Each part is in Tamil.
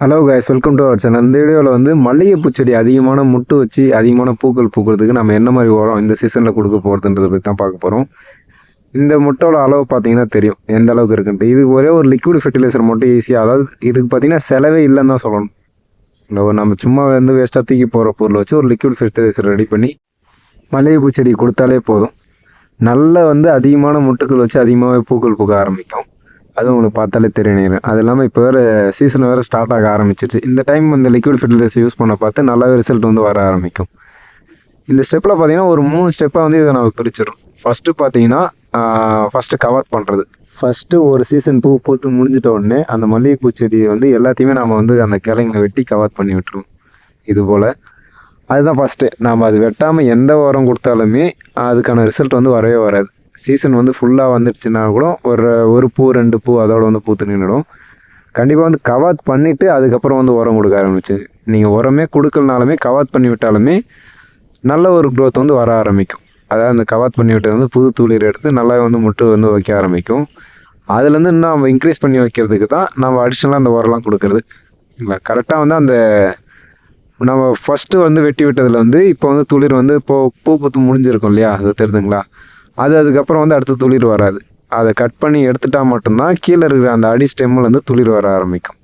Hello guys welcome to our channel இந்த வீடியோவில் வந்து மல்லிகைப்பூ செடி அதிகமான முட்டு வச்சு அதிகமான பூக்கள் பூக்கிறதுக்கு நம்ம என்ன மாதிரி உரம் இந்த சீசனில் கொடுக்க போகிறதுன்றதை பற்றி தான் பார்க்க போகிறோம் இந்த முட்டோட அளவு பார்த்தீங்கன்னா தெரியும். எந்த அளவுக்கு இருக்குன்ட்டு. இது ஒரே ஒரு லிக்விட் ஃபெர்டிலைசர் மட்டும் ஈஸியாக அதாவது இதுக்கு பார்த்தீங்கன்னா செலவே இல்லைன்னு தான் சொல்லணும். இல்லை நம்ம சும்மா வந்து வேஸ்ட்டாக தூக்கி போகிற பொருளை வச்சு ஒரு லிக்விட் ஃபெர்டிலைசர் ரெடி பண்ணி மல்லிகைப்பூ செடி கொடுத்தாலே போதும். நல்ல வந்து அதிகமான முட்டுக்கள் வச்சு அதிகமாகவே பூக்கள் பூக்க ஆரம்பிக்கும். அது உங்களுக்கு பார்த்தாலே தெரியும் அது இல்லாமல் இப்போ வேறு சீசன் வேறு ஸ்டார்ட் ஆக ஆரம்பிச்சிருச்சு. இந்த டைம் இந்த லிக்விட் ஃபெர்டிலைசர் யூஸ் பண்ண பார்த்து நல்லாவே ரிசல்ட் வந்து வர ஆரம்பிக்கும். இந்த ஸ்டெப்பில் பார்த்தீங்கன்னா ஒரு மூணு ஸ்டெப்பாக வந்து இதை நம்ம பிரிச்சிடும் ஃபஸ்ட்டு பார்த்தீங்கன்னா ஃபஸ்ட்டு கவர் பண்ணுறது ஃபஸ்ட்டு ஒரு சீசன் பூ பூத்து முடிஞ்சிட்ட உடனே அந்த மல்லிகைப்பூ செடியை வந்து எல்லாத்தையுமே நம்ம வந்து அந்த கிளைங்க வெட்டி கவர் பண்ணி விட்டுருவோம். இது போல். அதுதான் ஃபஸ்ட்டு நாம் அது வெட்டாமல் எந்த உரம் கொடுத்தாலுமே அதுக்கான ரிசல்ட் வந்து வரவே வராது. சீசன் வந்து ஃபுல்லாக வந்துடுச்சுன்னா கூட ஒரு ஒரு பூ ரெண்டு பூ அதோட வந்து பூத்து நின்றுடும் கண்டிப்பாக வந்து கவாத் பண்ணிவிட்டு அதுக்கப்புறம் வந்து உரம் கொடுக்க ஆரம்பிச்சு. நீங்கள் உரமே கொடுக்கலனாலுமே கவாத் பண்ணி விட்டாலுமே நல்ல ஒரு க்ரோத் வந்து வர ஆரம்பிக்கும். அதாவது அந்த கவாத் பண்ணி விட்டது வந்து புது தூளிர் எடுத்து நல்லா வந்து முட்டு வந்து வைக்க ஆரம்பிக்கும். அதுலேருந்து இன்னும் நம்ம இன்க்ரீஸ் பண்ணி வைக்கிறதுக்கு தான் நம்ம அடிஷ்னலாக அந்த உரம்லாம் கொடுக்குறது. இல்லை கரெக்டாக வந்து அந்த நம்ம ஃபஸ்ட்டு வந்து வெட்டி விட்டதில் வந்து இப்போ வந்து துளிர் வந்து இப்போது பூ பூத்து முடிஞ்சிருக்கும் இல்லையா? அது தெரியுதுங்களா அது அதுக்கப்புறம் வந்து அடுத்து துளிர் வராது. அதை கட் பண்ணி எடுத்துட்டால் மட்டும்தான் கீழே இருக்கிற அந்த அடி ஸ்டெம்மில் துளிர் வர ஆரம்பிக்கும்.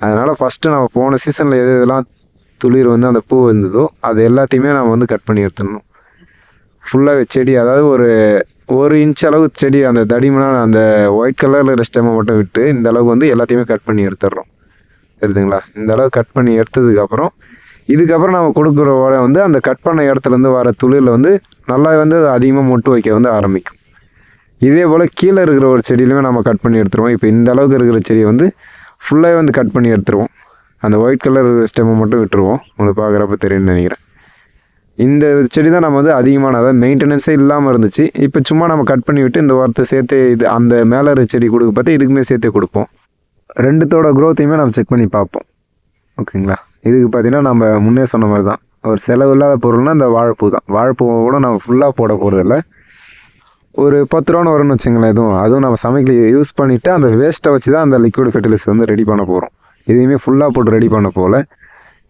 அதனால் ஃபஸ்ட்டு நம்ம போன சீசனில் எது இதெல்லாம் துளிர் வந்து அந்த பூ இருந்ததோ அது எல்லாத்தையுமே நம்ம வந்து கட் பண்ணி எடுத்துடணும். ஃபுல்லாக செடி அதாவது ஒரு ஒரு இன்ச் அளவு செடி அந்த தடிமனான அந்த ஒயிட் கலரில் இருக்கிற ஸ்டெம்மை மட்டும் விட்டு இந்த அளவுக்கு வந்து எல்லாத்தையுமே கட் பண்ணி எடுத்துடுறோம். தெரியுதுங்களா இந்த அளவு கட் பண்ணி எடுத்ததுக்கப்புறம் இதுக்கப்புறம் நம்ம கொடுக்குற உரம் வந்து அந்த கட் பண்ண இடத்துலேருந்து வர துளிரில் வந்து நல்லா வந்து அதிகமாக மொட்டு வைக்க வந்து ஆரம்பிக்கும். இதே போல் கீழே இருக்கிற ஒரு செடியிலுமே நம்ம கட் பண்ணி எடுத்துருவோம். இப்போ இந்த அளவுக்கு இருக்கிற செடியை வந்து ஃபுல்லாகவே வந்து கட் பண்ணி எடுத்துருவோம். அந்த ஒயிட் கலர் ஸ்டெம்மை மட்டும் விட்டுருவோம். உங்களுக்கு பார்க்குறப்ப தெரியும்னு நினைக்கிறேன். இந்த செடி தான் நம்ம வந்து அதிகமான அதாவது மெயின்டெனன்ஸே இல்லாமல் இருந்துச்சு. இப்போ சும்மா நம்ம கட் பண்ணி விட்டு இந்த வாரத்தை சேர்த்தே இது அந்த மேலே இருக்கிற செடி கொடுக்க பார்த்து இதுக்குமே சேர்த்தே கொடுப்போம். ரெண்டுத்தோட க்ரோத்தையுமே நம்ம செக் பண்ணி பார்ப்போம். ஓகேங்களா? இதுக்கு பார்த்தீங்கன்னா நம்ம முன்னே சொன்ன மாதிரி தான். ஒரு செலவு இல்லாத பொருள்னால் இந்த வாழைப்பூ தான். வாழைப்பூவை கூட நம்ம ஃபுல்லாக போட போகிறதில்ல ஒரு பத்து ரூபான்னு வரும்னு வச்சுங்களேன் எதுவும் அதுவும் நம்ம சமைக்கல யூஸ் பண்ணிவிட்டு அந்த வேஸ்ட்டை வச்சு தான் அந்த லிக்விட் ஃபெர்டிலைசர் வந்து ரெடி பண்ண போகிறோம் இதையுமே ஃபுல்லாக போட்டு ரெடி பண்ண போகல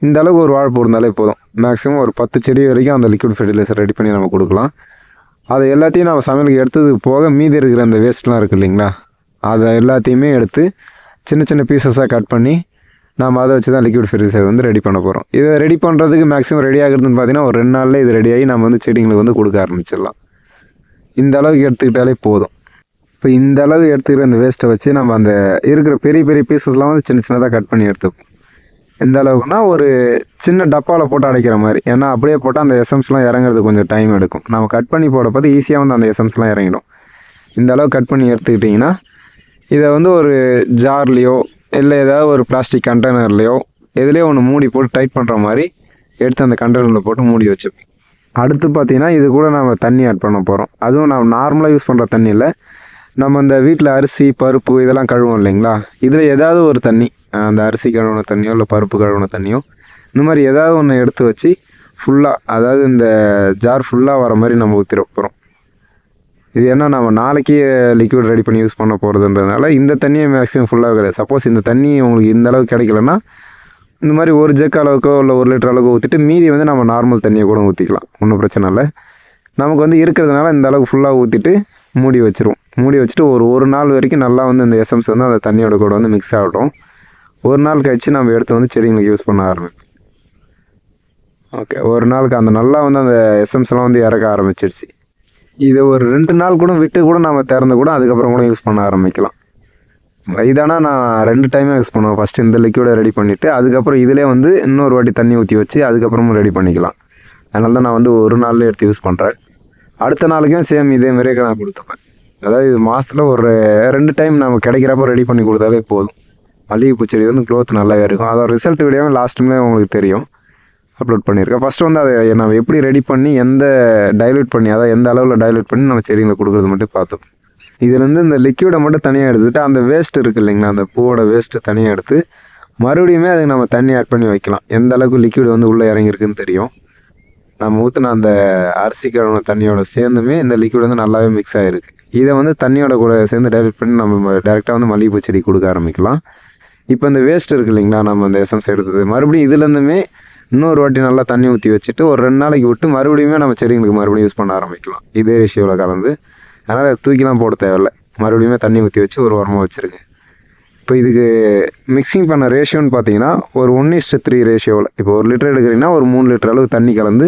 இந்த அளவுக்கு ஒரு வாழைப்பூ இருந்தாலே போதும். மேக்ஸிமம் ஒரு பத்து செடி வரைக்கும் அந்த லிக்விட் ஃபெர்டிலைசர் ரெடி பண்ணி நம்ம கொடுக்கலாம். அதை எல்லாத்தையும் நம்ம சமையலுக்கு எடுத்ததுக்கு போக மீதி இருக்கிற அந்த வேஸ்ட்லாம் இருக்குது இல்லைங்களா? அதை எல்லாத்தையுமே எடுத்து சின்ன சின்ன பீசஸாக கட் பண்ணி நம்ம அதை வச்சு தான் லிக்விட் ஃபெர்டிசைட் வந்து ரெடி பண்ண போகிறோம் இதை ரெடி பண்ணுறதுக்கு மேக்ஸிமம் ரெடி ஆகிறதுன்னு பார்த்தீங்கன்னா ஒரு ரெண்டு நாளில் இது ரெடியாகி நம்ம வந்து செடிங்களுக்கு வந்து கொடுக்க ஆரம்பிச்சிடலாம். இந்த அளவுக்கு எடுத்துக்கிட்டாலே போதும். இப்போ இந்த அளவு எடுத்துக்கிற அந்த வேஸ்ட்டை வச்சு நம்ம அந்த இருக்கிற பெரிய பெரிய பீசஸ்லாம் வந்து சின்ன சின்னதாக கட் பண்ணி எடுத்துப்போம். எந்த அளவுக்குனா ஒரு சின்ன டப்பாவில் போட்டு அடைக்கிற மாதிரி. ஏன்னா அப்படியே போட்டால் அந்த எசம்ஸ்லாம் இறங்குறது கொஞ்சம் டைம் எடுக்கும். நம்ம கட் பண்ணி போட பார்த்து ஈஸியாக வந்து அந்த எசம்ஸ்லாம் இறங்கிடும். இந்த அளவு கட் பண்ணி எடுத்துக்கிட்டிங்கன்னா இதை வந்து ஒரு ஜார்லேயோ இல்லை ஏதாவது ஒரு பிளாஸ்டிக் கண்டெய்னர்லையோ எதுலேயோ ஒன்று மூடி போட்டு டைட் பண்ணுற மாதிரி எடுத்து அந்த கண்டெய்னரில் போட்டு மூடி வச்சுப்போம் அடுத்து பார்த்தீங்கன்னா இது கூட நம்ம தண்ணி ஆட் பண்ண போகிறோம் அதுவும் நம்ம நார்மலாக யூஸ் பண்ணுற தண்ணி இல்லை. நம்ம அந்த வீட்டில் அரிசி பருப்பு இதெல்லாம் கழுவோம் இல்லைங்களா? இதில் ஏதாவது ஒரு தண்ணி அந்த அரிசி கழுவுன தண்ணியோ இல்லை பருப்பு கழுவுன தண்ணியோ இந்த மாதிரி ஏதாவது ஒன்று எடுத்து வச்சு ஃபுல்லாக அதாவது இந்த ஜார் ஃபுல்லாக வர மாதிரி நம்ம ஊற்றிட போகிறோம் இது என்ன நம்ம நாளைக்கு லிக்விட் ரெடி பண்ணி யூஸ் பண்ண போகிறதுன்றதுனால இந்த தண்ணியை மேக்ஸிமம் ஃபுல்லாக கிடையாது சப்போஸ் இந்த தண்ணி உங்களுக்கு இந்த அளவுக்கு கிடைக்கலன்னா இந்த மாதிரி ஒரு ஜெக் அளவுக்கோ இல்லை ஒரு லிட்டர் அளவுக்கு ஊற்றிட்டு மீதி வந்து நம்ம நார்மல் தண்ணியை கூட ஊற்றிக்கலாம் ஒன்றும் பிரச்சனை இல்லை. நமக்கு வந்து இருக்கிறதுனால இந்த அளவுக்கு ஃபுல்லாக ஊற்றிட்டு மூடி வச்சிருவோம். மூடி வச்சுட்டு ஒரு ஒரு நாள் வரைக்கும் நல்லா வந்து இந்த எசம்ஸ் வந்து அந்த தண்ணியோட கூட வந்து மிக்ஸ் ஆகட்டும். ஒரு நாள் கழித்து நம்ம எடுத்து வந்து செடிங்களுக்கு யூஸ் பண்ண ஆரம்பிப்போம். ஓகே ஒரு நாளுக்கு அந்த நல்லா வந்து அந்த எஸ்எம்ஸ்லாம் வந்து இறக்க ஆரம்பிச்சிருச்சு. இதை ஒரு ரெண்டு நாள் கூட விட்டு கூட நம்ம திறந்து கூட அதுக்கப்புறம் கூட யூஸ் பண்ண ஆரம்பிக்கலாம். இதானா நான் ரெண்டு டைமே யூஸ் பண்ணுவேன். ஃபஸ்ட்டு இந்த லிக்யூடை ரெடி பண்ணிவிட்டு அதுக்கப்புறம் இதிலே வந்து இன்னொரு வாட்டி தண்ணி ஊற்றி வச்சு அதுக்கப்புறமும் ரெடி பண்ணிக்கலாம். அதனால தான் நான் வந்து ஒரு நாளில் எடுத்து யூஸ் பண்ணுறேன் அடுத்த நாளைக்கும் சேம் இதே மாதிரியே நான் கொடுத்துப்பேன். அதாவது இது மாதத்தில் ஒரு ரெண்டு டைம் நம்ம கிடைக்கிறப்ப ரெடி பண்ணி கொடுத்தாலே போதும். மல்லிகைப்பூ செடி வந்து க்ரோத் நல்லாவே இருக்கும். அதோட ரிசல்ட் வீடியோவும் லாஸ்ட் உங்களுக்கு தெரியும். அப்லோட் பண்ணியிருக்கேன். ஃபஸ்ட்டு வந்து அதை நம்ம எப்படி ரெடி பண்ணி எந்த டைலூட் பண்ணி அதாவது எந்த அளவில் டைலூட் பண்ணி நம்ம செடிங்களை கொடுக்குறது மட்டும் பார்த்தோம். இதுலேருந்து இந்த லிக்யூடை மட்டும் தனியாக எடுத்துட்டு அந்த வேஸ்ட் இருக்குது இல்லைங்களா அந்த பூவோட வேஸ்ட்டு தனியாக எடுத்து மறுபடியுமே அதுக்கு நம்ம தண்ணி ஆட் பண்ணி வைக்கலாம். எந்த அளவுக்கு லிக்யூட் வந்து உள்ளே இறங்கியிருக்குன்னு தெரியும். நம்ம ஊற்றின அந்த அரிசி கழுவுன தண்ணியோட சேர்ந்துமே இந்த லிக்விட் வந்து நல்லாவே மிக்ஸ் ஆகிருக்கு இதை வந்து தண்ணியோட கூட சேர்ந்து டைலூட் பண்ணி நம்ம டேரெக்டாக வந்து மல்லிகைப்பூ செடி கொடுக்க ஆரம்பிக்கலாம். இப்போ இந்த வேஸ்ட் இருக்குது இல்லைங்களா நம்ம இந்த எசம்ஸ் எடுத்தது. மறுபடியும் இதுலேருந்துமே இன்னொரு வாட்டி நல்லா தண்ணி ஊற்றி வச்சுட்டு ஒரு ரெண்டு நாளைக்கு விட்டு மறுபடியுமே நம்ம செடிங்களுக்கு மறுபடியும் யூஸ் பண்ண ஆரம்பிக்கலாம். இதே ரேஷியோவில் கலந்து. அதனால் தூக்கிலாம் போட தேவையில்ல. மறுபடியுமே தண்ணி ஊற்றி வச்சு ஒரு உரமாக வச்சுருங்க. இப்போ இதுக்கு மிக்சிங் பண்ண ரேஷியோன்னு பார்த்தீங்கன்னா ஒரு ஒன் இஷ்ட த்ரீ ரேஷியோவில் இப்போ ஒரு லிட்டர் எடுக்கிறீங்கன்னா ஒரு மூணு லிட்டர் அளவு தண்ணி கலந்து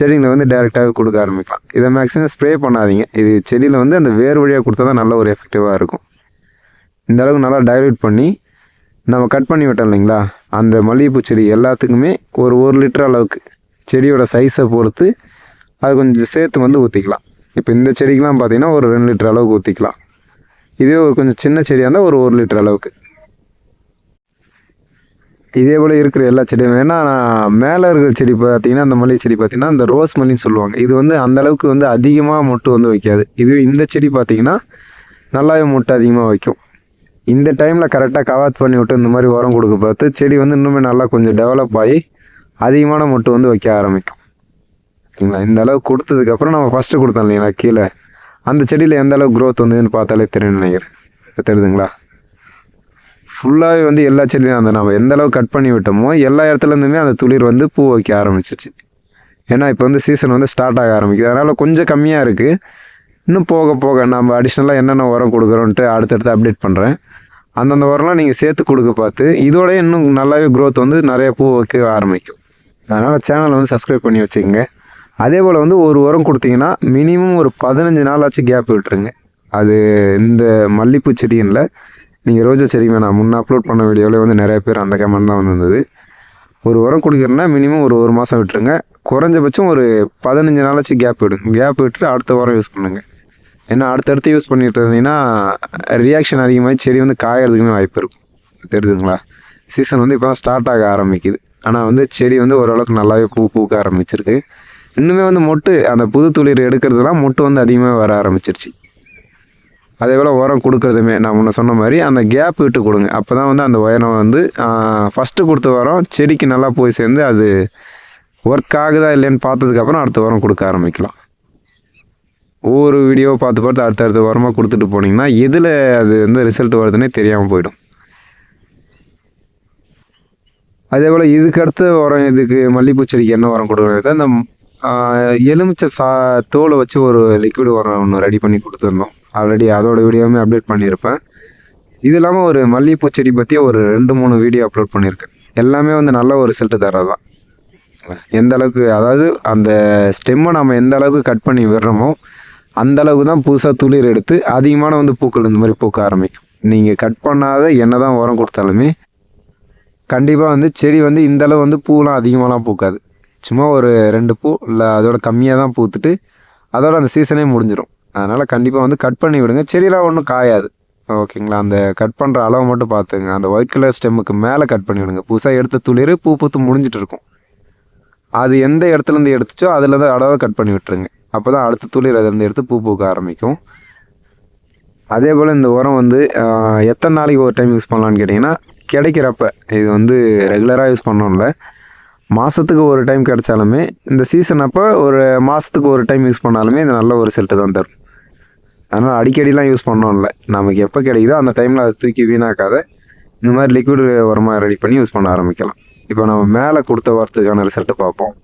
செடிங்களை வந்து டேரெக்டாகவே கொடுக்க ஆரம்பிக்கலாம். இதை மேக்ஸிமம் ஸ்ப்ரே பண்ணாதீங்க. இது செடியில் வந்து அந்த வேர் வழியாக கொடுத்தா தான் நல்ல ஒரு எஃபெக்டிவாக இருக்கும். இந்த அளவுக்கு நல்லா டைல்யூட் பண்ணி நம்ம கட் பண்ணி விட்டோம் இல்லைங்களா? அந்த மல்லிகைப்பூ செடி எல்லாத்துக்குமே ஒரு ஒரு லிட்டர் அளவுக்கு செடியோட சைஸை பொறுத்து அது கொஞ்சம் சேர்த்து வந்து ஊற்றிக்கலாம் இப்போ இந்த செடிக்கெலாம் பார்த்தீங்கன்னா ஒரு ரெண்டு லிட்டர் அளவுக்கு ஊற்றிக்கலாம் இதே ஒரு கொஞ்சம் சின்ன செடியாக இருந்தால் ஒரு ஒரு லிட்டர் அளவுக்கு. இதே போல் இருக்கிற எல்லா செடியும் ஏன்னா மேலே இருக்கிற செடி பார்த்தீங்கன்னா அந்த மல்லிகை செடி பார்த்தீங்கன்னா அந்த ரோஸ் மல்லின்னு சொல்லுவாங்க. இது வந்து அந்த அளவுக்கு வந்து அதிகமாக மொட்டு வந்து வைக்காது. இதுவே இந்த செடி பார்த்தீங்கன்னா நல்லாவே மொட்டு அதிகமாக வைக்கும். இந்த டைமில் கரெக்டாக கவாத் பண்ணி விட்டு இந்த மாதிரி உரம் கொடுக்க பார்த்து செடி வந்து இன்னுமே நல்லா கொஞ்சம் டெவலப் ஆகி அதிகமான மொட்டு வந்து வைக்க ஆரம்பிக்கும். ஓகேங்களா இந்த அளவு கொடுத்ததுக்கப்புறம் நம்ம ஃபஸ்ட்டு கொடுத்தோம் இல்லைங்களா கீழே. அந்த செடியில் எந்த அளவுக்கு க்ரோத் வந்ததுன்னு பார்த்தாலே தெரியும் நினைக்கிறேன். தெரியுதுங்களா? ஃபுல்லாகவே வந்து எல்லா செடியும் அந்த நம்ம எந்த அளவுக்கு கட் பண்ணி விட்டோமோ எல்லா இடத்துலேருந்துமே அந்த துளிர் வந்து பூ வைக்க ஆரம்பிச்சிச்சு ஏன்னா இப்போ வந்து சீசன் வந்து ஸ்டார்ட் ஆக ஆரம்பிக்குது. அதனால் கொஞ்சம் கம்மியாக இருக்குது இன்னும் போக போக நம்ம அடிஷ்னலாக என்னென்ன உரம் கொடுக்குறோன்ட்டு அடுத்தடுத்து அப்டேட் பண்ணுறேன் அந்தந்த உரம்லாம் நீங்கள் சேர்த்து கொடுக்க பார்த்து இதோட இன்னும் நல்லாவே க்ரோத் வந்து நிறைய பூ வைக்க ஆரம்பிக்கும். அதனால் சேனலை வந்து சப்ஸ்கிரைப் பண்ணி வச்சுக்கோங்க. அதே போல் வந்து ஒரு உரம் கொடுத்தீங்கன்னா மினிமம் ஒரு பதினஞ்சு நாளாச்சும் கேப் விட்டுருங்க. அது இந்த மல்லிப்பூ செடியினில் நீங்கள் ரோஜா செடிங்க நான் முன்னே அப்லோட் பண்ண வீடியோவில் வந்து நிறைய பேர் அந்த கமெண்ட் தான் வந்திருந்தது. ஒரு உரம் கொடுக்குறேன்னா மினிமம் ஒரு ஒரு மாதம் விட்டுருங்க. குறைஞ்சபட்சம் ஒரு பதினஞ்சு நாளாச்சும் கேப் விடுங்க கேப் விட்டுட்டு அடுத்த உரம் யூஸ் பண்ணுங்கள் ஏன்னா அடுத்தடுத்து யூஸ் பண்ணிட்டு இருந்தீங்கன்னா ரியாக்ஷன் அதிகமாகி செடி வந்து காயறதுக்குமே வாய்ப்பு இருக்கும். தெரியுதுங்களா சீசன் வந்து இப்போ ஸ்டார்ட் ஆக ஆரம்பிக்குது. ஆனால் வந்து செடி வந்து ஓரளவுக்கு நல்லாவே பூ பூக்க ஆரம்பிச்சிருக்கு. இன்னுமே வந்து மொட்டு அந்த புது துளிர் எடுக்கிறதுலாம் மொட்டு வந்து அதிகமாக வர ஆரம்பிச்சிருச்சு. அதே போல் உரம் கொடுக்குறதுமே நான் முன்ன சொன்ன மாதிரி அந்த கேப் விட்டு கொடுங்க. அப்போ தான் வந்து அந்த உயரம் வந்து ஃபஸ்ட்டு கொடுத்த உரம் செடிக்கு நல்லா போய் சேர்ந்து அது ஒர்க் ஆகுதா இல்லைன்னு பார்த்ததுக்கப்புறம் அடுத்த உரம் கொடுக்க ஆரம்பிக்கலாம். ஒவ்வொரு வீடியோ பார்த்து பார்த்து அடுத்தடுத்த உரமாக கொடுத்துட்டு போனீங்கன்னா எதில் அது வந்து ரிசல்ட் வருதுன்னே தெரியாமல் போயிடும். அதே போல் இதுக்கு அடுத்த உரம் இதுக்கு மல்லிகைப்பூ செடிக்கு என்ன உரம் கொடுக்குறது அந்த எலுமிச்சை சா தோலை வச்சு ஒரு லிக்விட் உரம் ஒன்று ரெடி பண்ணி கொடுத்துருந்தோம் ஆல்ரெடி அதோட வீடியோவுமே அப்டேட் பண்ணியிருப்பேன். இது இல்லாமல் ஒரு மல்லிகைப்பூ செடி பற்றி ஒரு ரெண்டு மூணு வீடியோ அப்லோட் பண்ணியிருக்கேன். எல்லாமே வந்து நல்ல ஒரு ரிசல்ட்டு தரதான் எந்த அளவுக்கு அதாவது அந்த ஸ்டெம்மை நம்ம எந்த அளவுக்கு கட் பண்ணி விடுறோமோ அந்தளவுக்கு தான் புதுசாக துளிர் எடுத்து அதிகமான வந்து பூக்கள் இந்த மாதிரி பூக்க ஆரம்பிக்கும். நீங்கள் கட் பண்ணாத என்ன தான் உரம் கொடுத்தாலுமே கண்டிப்பாக வந்து செடி வந்து இந்தளவு வந்து பூலாம் அதிகமாகலாம் பூக்காது. சும்மா ஒரு ரெண்டு பூ இல்லை அதோட கம்மியாக தான் பூத்துட்டு அதோட அந்த சீசனே முடிஞ்சிடும் அதனால் கண்டிப்பாக வந்து கட் பண்ணி விடுங்க. செடியெலாம் ஒன்றும் காயாது. ஓகேங்களா? அந்த கட் பண்ணுற அளவை மட்டும் பார்த்துங்க அந்த ஒயிட் கலர் ஸ்டெம்முக்கு மேலே கட் பண்ணி விடுங்க. புதுசாக எடுத்த துளிர் பூ பூத்து முடிஞ்சிட்டு இருக்கும். அது எந்த இடத்துலேருந்து எடுத்துச்சோ அதில் தான் அளவை கட் பண்ணி விட்டுருங்க. அப்போ தான் அடுத்த துளிர் அதுலேருந்து எடுத்து பூ பூக்க ஆரம்பிக்கும். அதே போல் இந்த உரம் வந்து எத்தனை நாளைக்கு ஒரு டைம் யூஸ் பண்ணலான்னு கேட்டிங்கன்னா கிடைக்கிறப்ப இது வந்து ரெகுலராக யூஸ் பண்ணோம்ல மாதத்துக்கு ஒரு டைம் கிடைச்சாலுமே இந்த சீசன் அப்போ ஒரு மாதத்துக்கு ஒரு டைம் யூஸ் பண்ணாலுமே இது நல்ல ஒரு ரிசல்ட்டு தான் தரும். அதனால் அடிக்கடிலாம் யூஸ் பண்ணோம்ல நமக்கு எப்போ கிடைக்குதோ அந்த டைமில் அதை தூக்கி வீணாக்காத இந்த மாதிரி லிக்விட் உரமாக ரெடி பண்ணி யூஸ் பண்ண ஆரம்பிக்கலாம். இப்போ நம்ம மேலே கொடுத்த வாரத்துக்கான ரிசல்ட்டை பார்ப்போம்.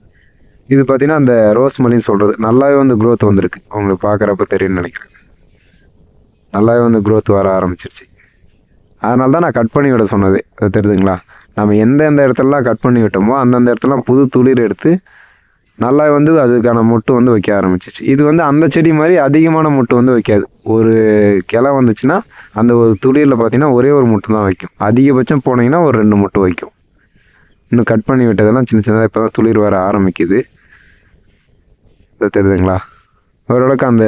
இது பார்த்தீங்கன்னா அந்த ரோஸ் மல்லின்னு சொல்கிறது நல்லாவே வந்து க்ரோத் வந்திருக்கு. உங்களுக்கு பார்க்குறப்ப தெரியும்னு நினைக்கிறேன். நல்லாவே வந்து க்ரோத் வர ஆரம்பிச்சிருச்சு. அதனால தான் நான் கட் பண்ணி விட சொன்னது. அது தெரியுதுங்களா நம்ம எந்தெந்த இடத்துலலாம் கட் பண்ணி விட்டோமோ அந்தந்த இடத்துலலாம் புது துளிர் எடுத்து நல்லா வந்து அதுக்கான மொட்டு வந்து வைக்க ஆரம்பிச்சிச்சு இது வந்து அந்த செடி மாதிரி அதிகமான மொட்டு வந்து வைக்காது. ஒரு கிளை வந்துச்சுன்னா அந்த ஒரு துளிரில் பார்த்தீங்கன்னா ஒரே ஒரு மொட்டு தான் வைக்கும். அதிகபட்சம் போனீங்கன்னா ஒரு ரெண்டு மொட்டு வைக்கும். இன்னும் கட் பண்ணி விட்டதெல்லாம் சின்ன சின்னதாக இப்போ தான் துளிர் வர ஆரம்பிக்குது. தெரியுதுங்களா? ஓரளவுக்கு அந்த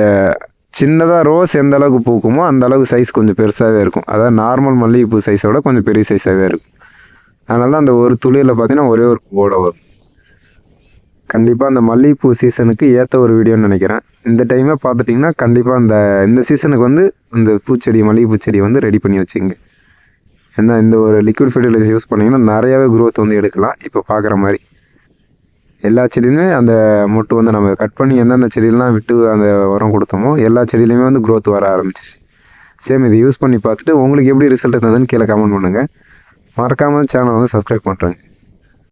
சின்னதாக ரோஸ் எந்த அளவுக்கு பூக்குமோ அந்த அளவுக்கு சைஸ் கொஞ்சம் பெருசாகவே இருக்கும். அதாவது நார்மல் மல்லிகைப்பூ சைஸை விட கொஞ்சம் பெரிய சைஸாகவே இருக்கும். அதனால தான் அந்த ஒரு துளிரில் பார்த்தீங்கன்னா ஒரே ஒரு பூவோட வரும். கண்டிப்பாக அந்த மல்லிகைப்பூ சீசனுக்கு ஏற்ற ஒரு வீடியோன்னு நினைக்கிறேன். இந்த டைமே பார்த்துட்டிங்கன்னா கண்டிப்பாக அந்த இந்த சீசனுக்கு வந்து இந்த பூச்செடி மல்லிகைப்பூ செடி வந்து ரெடி பண்ணி வச்சுங்க ஏன்னா இந்த ஒரு லிக்விட் ஃபெர்டிலைசர் யூஸ் பண்ணிங்கன்னா நிறையாவே growth வந்து எடுக்கலாம். இப்போ பார்க்குற மாதிரி. எல்லா செடியுமே அந்த மொட்டு வந்து நம்ம கட் பண்ணி எந்தெந்த செடியெல்லாம் விட்டு அந்த உரம் கொடுத்தோமோ எல்லா செடியிலையுமே வந்து க்ரோத் வர ஆரம்பிச்சிச்சு சேம் இதை யூஸ் பண்ணி பார்த்துட்டு உங்களுக்கு எப்படி ரிசல்ட் இருந்ததுன்னு கீழே கமெண்ட் பண்ணுங்கள் மறக்காமல் சேனலை வந்து சப்ஸ்கிரைப் பண்ணுறேங்க